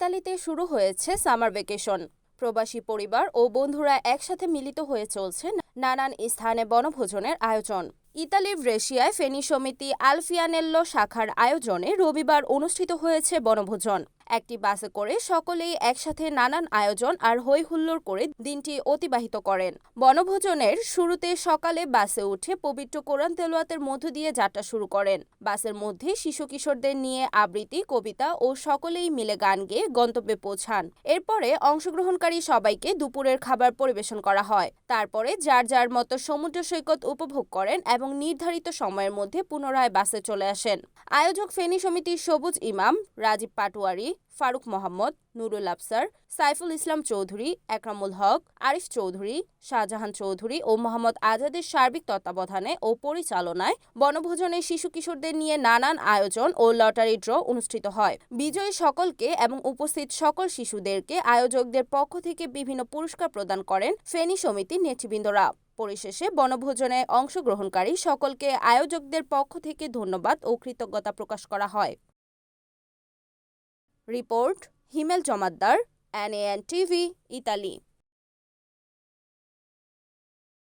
ইতালিতে শুরু হয়েছে সামার ভেকেশন প্রবাসী পরিবার ও বন্ধুরা একসাথে মিলিত হয়ে চলছে নানান স্থানে বনভোজনের আয়োজন। ইতালির ব্রেশিয়ায় ফেনী সমিতি আলফিয়ানেল্লো শাখার আয়োজনে রবিবার অনুষ্ঠিত হয়েছে বনভোজন। একটি বাসে করে সকলেই একসাথে নানান আয়োজন আর হৈ হুল্লোড় করে দিনটি অতিবাহিত করেন। বনভোজনের শুরুতে সকালে বাসে উঠে পবিত্র কোরআন তেলোয়াতের মধ্য দিয়ে যাত্রা শুরু করেন। বাসের মধ্যে শিশু কিশোরদের নিয়ে আবৃত্তি, কবিতা ও সকলেই মিলে গান গেয়ে গন্তব্যে পৌঁছান। এরপরে অংশগ্রহণকারী সবাইকে দুপুরের খাবার পরিবেশন করা হয়। তারপরে যার যার মতো সমুদ্র সৈকত উপভোগ করেন এবং নির্ধারিত সময়ের মধ্যে পুনরায় বাসে চলে আসেন। আয়োজক ফেনী সমিতির সবুজ ইমাম রাজীব পাটোয়ারি, ফারুক মোহাম্মদ, নুরুল আফসার, সাইফুল ইসলাম চৌধুরী, একরামুল হক, আরিফ চৌধুরী, শাহজাহান চৌধুরী ও মোহাম্মদ আজাদের সার্বিক তত্ত্বাবধানে ও পরিচালনায় বনভোজনে শিশু কিশোরদের নিয়ে নানান আয়োজন ও লটারি ড্র অনুষ্ঠিত হয়। বিজয়ী সকলকে এবং উপস্থিত সকল শিশুদেরকে আয়োজকদের পক্ষ থেকে বিভিন্ন পুরস্কার প্রদান করেন ফেনী সমিতির নেতৃবৃন্দরা। পরিশেষে বনভোজনে অংশগ্রহণকারী সকলকে আয়োজকদের পক্ষ থেকে ধন্যবাদ ও কৃতজ্ঞতা প্রকাশ করা হয়। Report Himel Jamaddar, NAN TV, Italy.